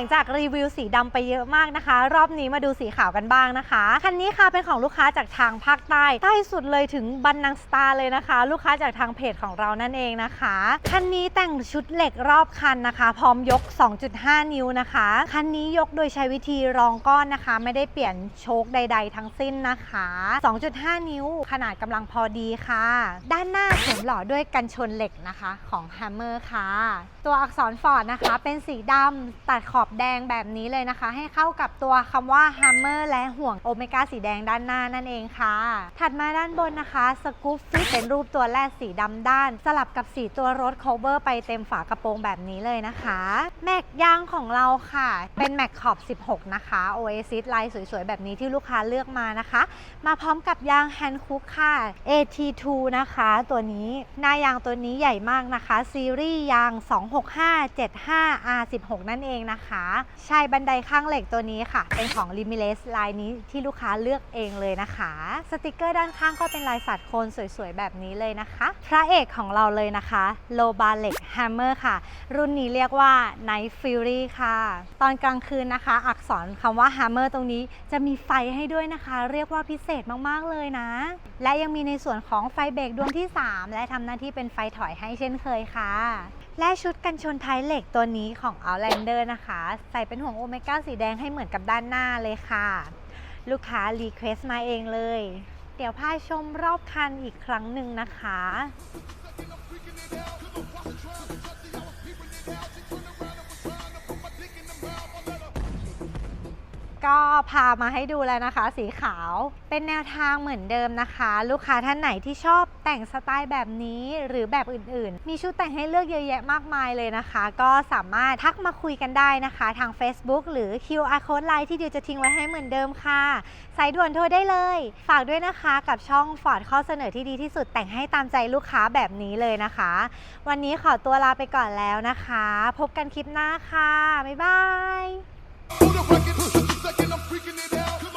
ลังจากรีวิวสีดำไปเยอะมากนะคะ รอบนี้มาดูสีขาวกันบ้างนะคะ คันนี้ค่ะเป็นของลูกค้าจากทางภาคใต้ใต้สุดเลยถึงบันนังสตาร์เลยนะคะ ลูกค้าจากทางเพจของเรานั่นเองนะคะ คันนี้แต่งชุดเหล็กรอบคันนะคะ พร้อมยก 2.5 นิ้วนะคะ คันนี้ยกโดยใช้วิธีรองก้อนนะคะ ไม่ได้เปลี่ยนโชคใด ๆ ทั้งสิ้นนะคะ 2.5 นิ้ว ขนาดกำลังพอดีค่ะ ด้านหน้าเสริมหล่อด้วยกันชนเหล็กนะคะ ของ Hammer ค่ะ ตัวอักษรฟอร์ดนะคะ เป็นสีดำตัดขอบแดงแบบนี้เลยนะคะ ให้เข้ากับตัวคำว่า Hammer และห่วงโอเมก้าสีแดงด้านหน้านั่นเองค่ะ ถัดมาด้านบนนะคะสกู๊ปฟิตเป็นรูปตัวแรกสีดำด้าน สลับกับสีตัวรถ cover ไปเต็มฝากระโปรงแบบนี้เลยนะคะ แม็กยางของเราค่ะ เป็นแม็กขอบ 16 นะคะ Oasis ลายสวยๆ แบบนี้ที่ลูกค้าเลือกมานะคะ มาพร้อมกับยาง Hand Cook ค่ะ AT2 นะคะ ตัวนี้หน้ายางตัวนี้ใหญ่มากนะคะ ซีรีส์ยาง 26575R16 นั่นเองนะคะใช่บันไดข้างเหล็กตัวนี้ค่ะ เป็นของ l i m i l e s ลายนี้ที่ลูกค้าเลือกเองเลยนะคะ สติกเกอร์ด้านข้างก็เป็นลายสัตว์โคนสวยๆ แบบนี้เลยนะคะ พระเอกของเราเลยนะคะ l o b a l e c Hammer ค่ะ รุ่นนี้เรียกว่า Night Fury ค่ะ ตอนกลางคืนนะคะ อักษรคำว่า Hammer ตรงนี้จะมีไฟให้ด้วยนะคะ เรียกว่าพิเศษมากๆเลยนะ และยังมีในส่วนของไฟเบรกดวงที่ 3 และทำหน้าที่เป็นไฟถอยให้เช่นเคยค่ะ และชุดกันชนท้ายเหล็กตัวนี้ของ Outlander นะคะ ใส่เป็นห่วงโอเมก้าสีแดงให้เหมือนกับด้านหน้าเลยค่ะ ลูกค้ารีเควสต์มาเองเลย เดี๋ยวพาชมรอบคันอีกครั้งหนึ่งนะคะ ก็พามาให้ดูแล้วนะคะ สีขาวเป็นแนวทางเหมือนเดิมนะคะ ลูกค้าท่านไหนที่ชอบแต่งสไตล์แบบนี้หรือแบบอื่นๆ มีชุดแต่งให้เลือกเยอะแยะมากมายเลยนะคะ ก็สามารถทักมาคุยกันได้นะคะทาง Facebook หรือ QR code line ที่ดิวจะทิ้งไว้ให้เหมือนเดิมค่ะสายด่วนโทรได้เลย ฝากด้วยนะคะกับช่องฟอร์ดข้อเสนอที่ดีที่สุดแต่งให้ตามใจลูกค้าแบบนี้เลยนะคะ วันนี้ขอตัวลาไปก่อนแล้วนะคะ พบกันคลิปหน้าค่ะบ๊ายบาย Who the record? Just a second, I'm freaking it out.